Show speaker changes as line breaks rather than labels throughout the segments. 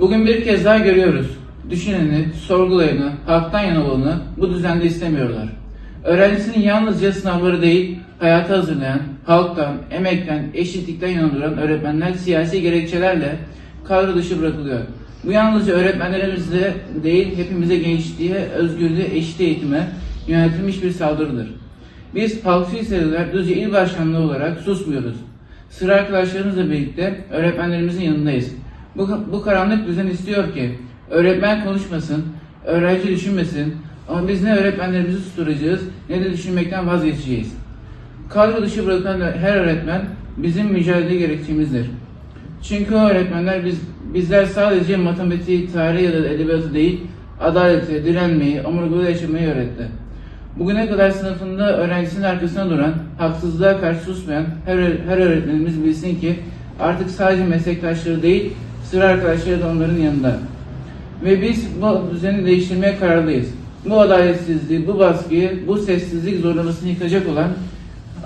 Bugün bir kez daha görüyoruz. Düşüneni, sorgulayanı, halktan yana olanı bu düzende istemiyorlar. Öğrencisinin yalnızca sınavları değil, hayata hazırlayan, halktan, emekten, eşitlikten yana duran öğretmenler siyasi gerekçelerle kadro dışı bırakılıyor. Bu yalnızca öğretmenlerimize değil, hepimize gençliğe, özgürlüğe, eşit eğitime yönetilmiş bir saldırıdır. Biz Halkçı Liseliler Düzce İl Başkanlığı olarak susmuyoruz. Sıra arkadaşlarımızla birlikte öğretmenlerimizin yanındayız. Bu, bu karanlık düzen istiyor ki öğretmen konuşmasın, öğrenci düşünmesin ama biz ne öğretmenlerimizi susturacağız ne de düşünmekten vazgeçeceğiz. Kadro dışı bırakılan her öğretmen bizim mücadele gerekçemizdir. Çünkü o öğretmenler biz, bizler sadece matematiği, tarihi ya da edebiyatı değil, adaleti, direnmeyi, omurgalı yaşamayı öğretti. Bugüne kadar sınıfında öğrencisinin arkasına duran, haksızlığa karşı susmayan her, her öğretmenimiz bilsin ki artık sadece meslektaşları değil, sıra arkadaşları da onların yanında. Ve biz bu düzeni değiştirmeye kararlıyız. Bu adaletsizliği, bu baskıyı, bu sessizlik zorlamasını yıkacak olan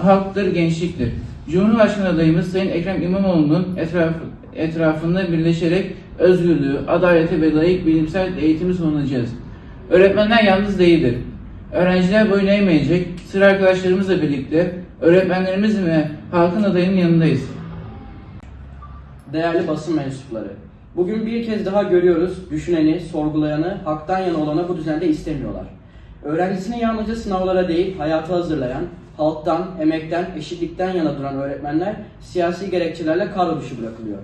halktır, gençliktir. Cumhurbaşkanı adayımız Sayın Ekrem İmamoğlu'nun etraf, etrafında birleşerek özgürlüğü, adaleti ve layık bilimsel eğitimi savunacağız. Öğretmenler yalnız değildir. Öğrenciler boyun eğmeyecek, sıra arkadaşlarımızla birlikte öğretmenlerimizin ve halkın adayının yanındayız.
Değerli basın mensupları, bugün bir kez daha görüyoruz düşüneni, sorgulayanı, haktan yana olanı bu düzende istemiyorlar. Öğrencisini yalnızca sınavlara değil, hayata hazırlayan, halktan, emekten, eşitlikten yana duran öğretmenler siyasi gerekçelerle kadro dışı bırakılıyor.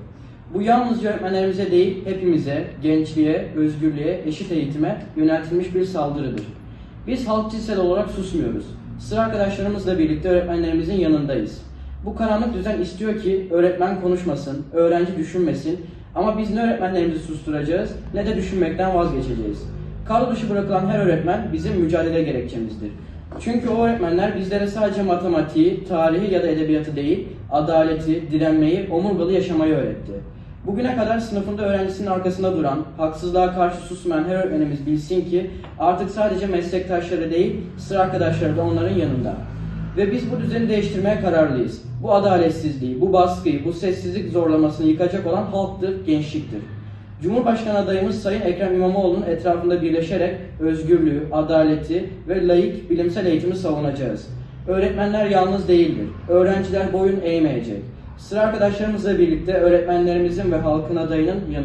Bu yalnızca öğretmenlerimize değil, hepimize, gençliğe, özgürlüğe, eşit eğitime yöneltilmiş bir saldırıdır. Biz halkçı liseli olarak susmuyoruz. Sıra arkadaşlarımızla birlikte öğretmenlerimizin yanındayız. Bu karanlık düzen istiyor ki öğretmen konuşmasın, öğrenci düşünmesin ama biz ne öğretmenlerimizi susturacağız ne de düşünmekten vazgeçeceğiz. Kadro dışı bırakılan her öğretmen bizim mücadele gerekçemizdir. Çünkü o öğretmenler bizlere sadece matematiği, tarihi ya da edebiyatı değil, adaleti, direnmeyi, omurgalı yaşamayı öğretti. Bugüne kadar sınıfında öğrencisinin arkasında duran, haksızlığa karşı susmayan her öğretmenimiz bilsin ki artık sadece meslektaşları değil, sıra arkadaşları da onların yanında. Ve biz bu düzeni değiştirmeye kararlıyız. Bu adaletsizliği, bu baskıyı, bu sessizlik zorlamasını yıkacak olan halktır, gençliktir. Cumhurbaşkanı adayımız Sayın Ekrem İmamoğlu'nun etrafında birleşerek özgürlüğü, adaleti ve layık bilimsel eğitimi savunacağız. Öğretmenler yalnız değildir. Öğrenciler boyun eğmeyecek. Sıra arkadaşlarımızla birlikte öğretmenlerimizin ve halkın adayının yanında